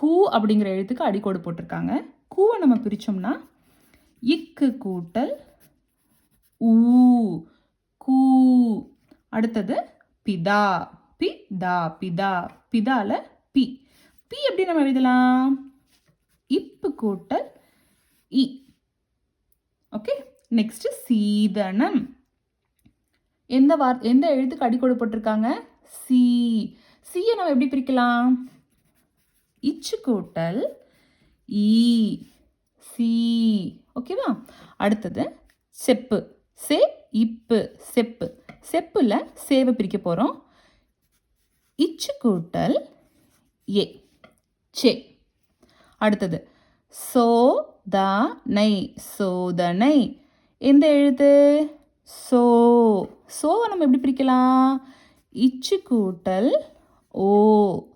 கூ அப்படிங்கிற எழுத்துக்கு அடிக்கோடு போட்டிருக்காங்க. கூவை நம்ம பிரித்தோம்னா இக்கு கூட்டல் ஊ கூ. அடுத்தது பிதா பிதா பிதா பிதால பி. பி எப்படி நம்ம எழுதலாம்? இப்பு கூட்டல் இ. ஓகே நெக்ஸ்ட் சீதனம். எந்த வார் எந்த எழுத்துக்கு அடிக்கோடு போட்டிருக்காங்க? சி. சியை நம்ம எப்படி பிரிக்கலாம்? இச்சு கூட்டல் ஈ சி. ஓகேவா அடுத்தது செப்பு. செ இப்பு செப்பு. செப்புல சேவை பிரிக்க போகிறோம் இச்சு கூட்டல் ஏ சே. அடுத்தது சோதனை சோதனை எந்த எழுத்து? சோ. சோவை நம்ம எப்படி பிரிக்கலாம்? இச்சு கூட்டல் ஓ.